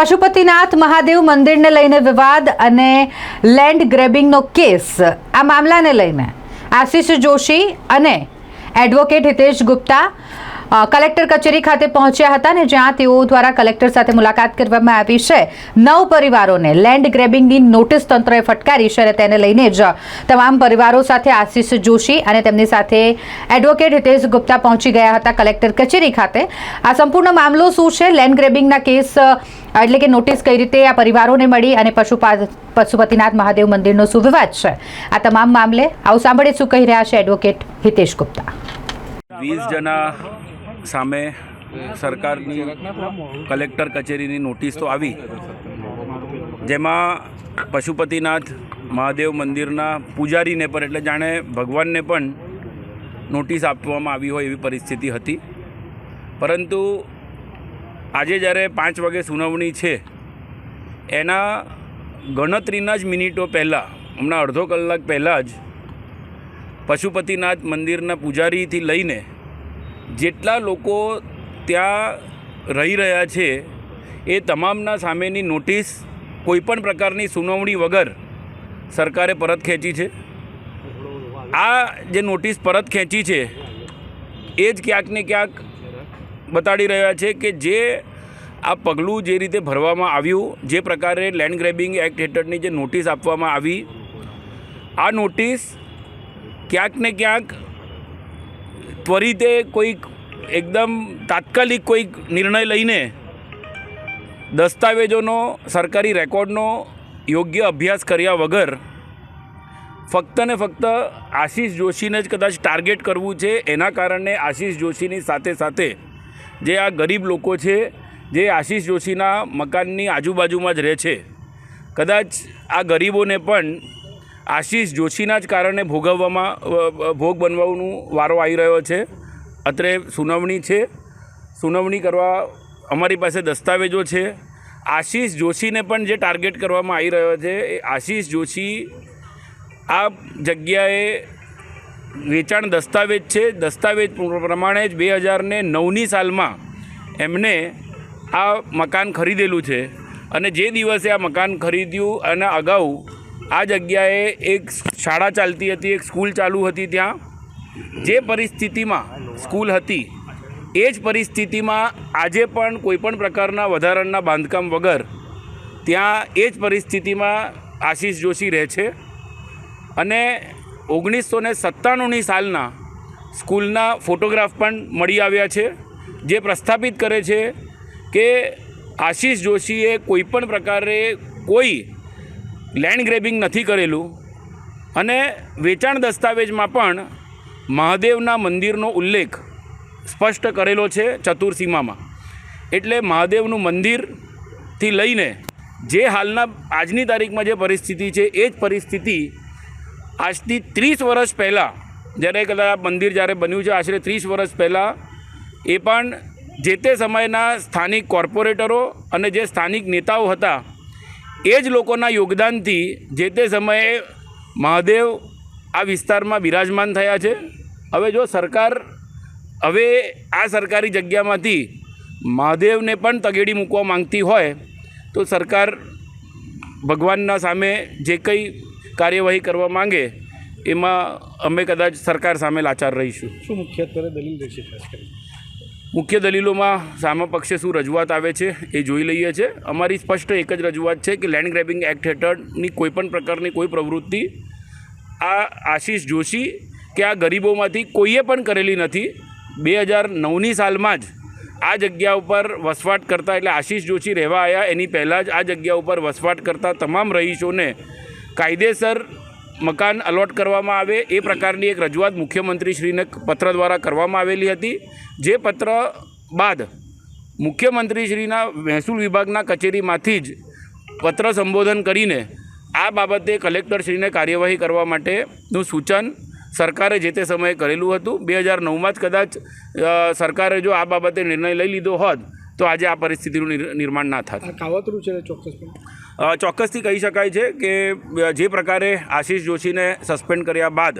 પશુપતિનાથ મહાદેવ મંદિરને લઈને વિવાદ અને લેન્ડ ગ્રેબિંગનો કેસ. આ મામલાને લઈને આશીષ જોશી અને એડવોકેટ હિતેશ ગુપ્તા કલેક્ટર કચેરી ખાતે પહોંચ્યા હતા ને જ્યાં તેઓ દ્વારા કલેક્ટર સાથે મુલાકાત કરવામાં આવી છે. નવ પરિવારોને લેન્ડ ગ્રેબિંગની નોટિસ તંત્રએ ફટકારી છે અને તેને લઈને જ તમામ પરિવારો સાથે આશીષ જોશી અને તેમની સાથે એડવોકેટ હિતેશ ગુપ્તા પહોંચી ગયા હતા કલેક્ટર કચેરી ખાતે. આ સંપૂર્ણ મામલો શું છે? લેન્ડ ગ્રેબિંગના કેસ એટલે કે નોટિસ કઈ રીતે આ પરિવારોને મળી અને પશુપા પશુપતિનાથ મહાદેવ મંદિરનો સુવિવાદ છે. આ તમામ મામલે આવું સાંભળે શું કહી રહ્યા છે એડવોકેટ હિતેશ ગુપ્તા. વીસ જણા સામે સરકારની કલેક્ટર કચેરીની નોટિસ તો આવી. જેમાં પશુપતિનાથ મહાદેવ મંદિરના પૂજારીને પણ એટલે જાણે ભગવાનને પણ નોટિસ આપવામાં આવી હોય એવી પરિસ્થિતિ હતી. પરંતુ આજે જ્યારે પાંચ વાગે સુનાવણી છે, એના ગણતરીના જ મિનિટો પહેલાં, હમણાં અડધો કલાક પહેલાં જ પશુપતિનાથ મંદિરના પૂજારીથી લઈને જેટલા લોકો ત્યાં રહી રહ્યા છે, એ તમામના સામેની નોટિસ કોઈપણ પ્રકારની સુનાવણી વગર સરકારે પરત ખેંચી છે. આ જે નોટિસ પરત ખેંચી છે, એ જ ક્યાંક ને ક્યાંક બતાડી રહ્યા છે કે જે આ પગલું જે રીતે ભરવામાં આવ્યું, જે પ્રકારે લેન્ડ ગ્રેબિંગ એક્ટ હેઠળની જે નોટિસ આપવામાં આવી, આ નોટિસ ક્યાંક ને ક્યાંક ત્વરિતે કોઈક એકદમ તાત્કાલિક કોઈક નિર્ણય લઈને દસ્તાવેજોનો, સરકારી રેકોર્ડનો યોગ્ય અભ્યાસ કર્યા વગર ફક્ત ને ફક્ત આશીષ જોશીને જ કદાચ ટાર્ગેટ કરવું છે. એના કારણે આશીષ જોશીની સાથે સાથે જે આ ગરીબ લોકો છે, જે આશીષ જોશીના મકાનની આજુબાજુમાં જ રહે છે. કદાચ આ ગરીબોને પણ આશીષ જોશીના જ કારણે ભોગવવામાં ભોગ બનવાનું વારો આવી રહ્યો છે. અત્રે સુનાવણી છે. સુનાવણી કરવા અમારી પાસે દસ્તાવેજો છે. આશીષ જોશીને પણ જે ટાર્ગેટ કરવામાં આવી રહ્યો છે, એ આશીષ જોશી આ જગ્યાએ વેચાણ દસ્તાવેજ છે. દસ્તાવેજ પ્રમાણે જ બે હજારને નવની સાલમાં એમને આ મકાન ખરીદેલું છે અને જે દિવસે આ મકાન ખરીદ્યું અને અગાઉ આ જગ્યાએ એક શાળા ચાલતી હતી, એક સ્કૂલ ચાલુ હતી ત્યાં. જે પરિસ્થિતિમાં સ્કૂલ હતી, એ જ પરિસ્થિતિમાં આજે પણ કોઈપણ પ્રકારના વધારાના બાંધકામ વગર ત્યાં એ જ પરિસ્થિતિમાં આશીષ જોશી રહે છે. અને ઓગણીસો ને સત્તાણુંની સાલના સ્કૂલના ફોટોગ્રાફ પણ મળી આવ્યા છે, જે પ્રસ્થાપિત કરે છે કે આશીષ જોશીએ કોઈપણ પ્રકારે કોઈ લેન્ડ ગ્રેબિંગ નથી કરેલું અને વેચાણ દસ્તાવેજમાં પણ મહાદેવના મંદિરનો ઉલ્લેખ સ્પષ્ટ કરેલો છે ચતુર્સીમામાં એટલે મહાદેવનું મંદિરથી લઈને જે હાલના આજની તારીખમાં જે પરિસ્થિતિ છે, એ જ પરિસ્થિતિ આજથી ત્રીસ વર્ષ પહેલાં, જ્યારે કદાચ મંદિર જ્યારે બન્યું છે, આશરે ત્રીસ વર્ષ પહેલાં, એ પણ જે તે સમયના સ્થાનિક કોર્પોરેટરો અને જે સ્થાનિક નેતાઓ હતા, એ જ લોકોના યોગદાનથી જે તે સમયે મહાદેવ આ વિસ્તારમાં બિરાજમાન થયા છે. હવે જો સરકાર, હવે આ સરકારી જગ્યામાંથી મહાદેવને પણ તગેડી મૂકવા માંગતી હોય, તો સરકાર ભગવાનના સામે જે કંઈ કાર્યવાહી કરવા માંગે એમાં અમે કદાચ સરકાર સામે લાચાર રહીશું. શું મુખ્યત્વે દલીલ રહેશે ખાસ કરીને? મુખ્ય દલીલોમાં સામા પક્ષે શું રજૂઆત આવે છે એ જોઈ લઈએ છીએ અમારી સ્પષ્ટ એક જ રજૂઆત છે કે લેન્ડ ગ્રેબિંગ એક્ટ હેઠળની કોઈપણ પ્રકારની કોઈ પ્રવૃત્તિ આ આશીષ જોશી કે આ ગરીબોમાંથી કોઈએ પણ કરેલી નથી. બે હજાર નવની સાલમાં જ આ જગ્યા ઉપર વસવાટ કરતા એટલે આશીષ જોશી રહેવા આવ્યા એની પહેલાં જ આ જગ્યા ઉપર વસવાટ કરતા તમામ રહીશોને કાયદેસર મકાન અલોટ કરવામાં આવે એ પ્રકારની એક રજૂઆત મુખ્યમંત્રીશ્રીને પત્ર દ્વારા કરવામાં આવેલી હતી. જે પત્ર બાદ મુખ્યમંત્રીશ્રીના મહેસૂલ વિભાગના કચેરીમાંથી જ પત્ર સંબોધન કરીને આ બાબતે કલેક્ટરશ્રીને કાર્યવાહી કરવા માટેનું સૂચન સરકારે જે તે સમયે કરેલું હતું. બે હજાર નવમાં જ કદાચ સરકારે જો આ બાબતે નિર્ણય લઈ લીધો હોત તો આજે આ પરિસ્થિતિનું નિર- નિર્માણ ના થાય કાવતરું છે ચોક્કસપણે? અ, ચોક્કસથી કહી શકાય છે કે જે પ્રકારે આશીષ જોશીને સસ્પેન્ડ કર્યા બાદ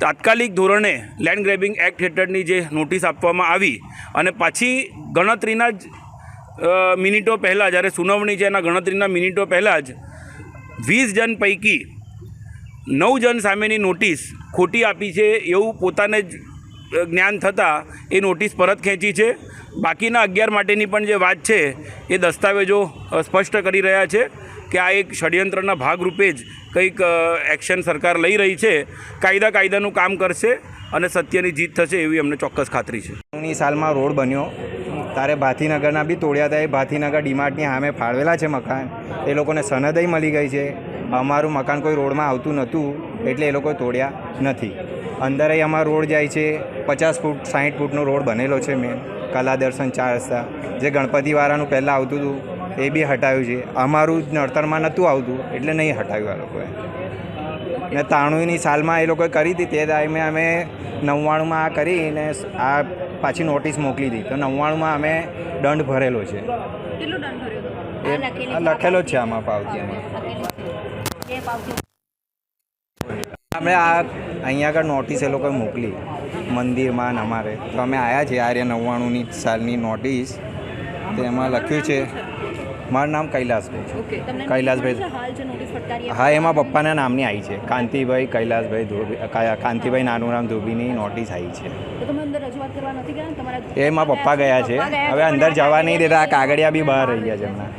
તાત્કાલિક ધોરણે લેન્ડ ગ્રેબિંગ એક્ટ હેઠળની જે નોટિસ આપવામાં આવી અને પાછી ગણતરીના જ મિનિટો પહેલાં જ્યારે સુનાવણી છે એના ગણતરીના મિનિટો પહેલાં જ વીસ જણ પૈકી નવ જણ સામેની નોટિસ ખોટી આપી છે એવું પોતાને જ જ્ઞાન થતાં એ નોટિસ પરત ખેંચી છે. બાકીના અગિયાર માટેની પણ જે વાત છે, એ દસ્તાવેજો સ્પષ્ટ કરી રહ્યા છે કે આ એક ષડયંત્રના ભાગરૂપે જ કંઈક એક્શન સરકાર લઈ રહી છે. કાયદા કાયદાનું કામ કરશે અને સત્યની જીત થશે એવી અમને ચોક્કસ ખાતરી છે. સાલમાં રોડ બન્યો. તારે ભાથીનગરના બી તોડ્યા હતા એ ભાથીનગર ડીમાર્ટની સામે ફાળવેલા છે મકાન. એ લોકોને સનદય મળી ગઈ છે. અમારું મકાન કોઈ રોડમાં આવતું નહોતું, એટલે એ લોકોએ તોડ્યા નથી. અંદરે અમારો રોડ જાય છે. પચાસ ફૂટ સાઠ ફૂટનો રોડ બનેલો છે મેં કલા દર્શન ચાર રસ્તા. જે ગણપતિવાળાનું પહેલાં આવતું હતું એ બી હટાવ્યું છે. અમારું જ નડતરમાં નહોતું આવતું એટલે નહીં હટાવ્યું આ લોકોએ. ને તાણુંની સાલમાં એ લોકોએ કરી હતી તે ટાઈમે અમે નવ્વાણુંમાં આ કરીને આ પાછી નોટિસ મોકલી હતી. તો નવ્વાણુંમાં અમે દંડ ભરેલો છે. લખેલો જ છે આમાં પાવતીમાં અમે આ અહીંયા આગળ નોટિસ એ લોકોએ મોકલી મંદિરમાં અમારે. તો અમે આવ્યા છીએ આર્ય નવ્વાણુંની સાલની નોટિસ. તેમાં લખ્યું છે મારું નામ કૈલાસભાઈ છે. કૈલાસભાઈ. હા એમાં પપ્પાના નામની આવી છે. કાંતિભાઈ કૈલાસભાઈ ધોબી કાંતિભાઈ નાનુરામ ધોબીની નોટિસ આવી છે. એમાં પપ્પા ગયા છે. હવે અંદર જવા નહીં દેતા આ કાગળિયા બી બહાર રહી ગયા છે એમના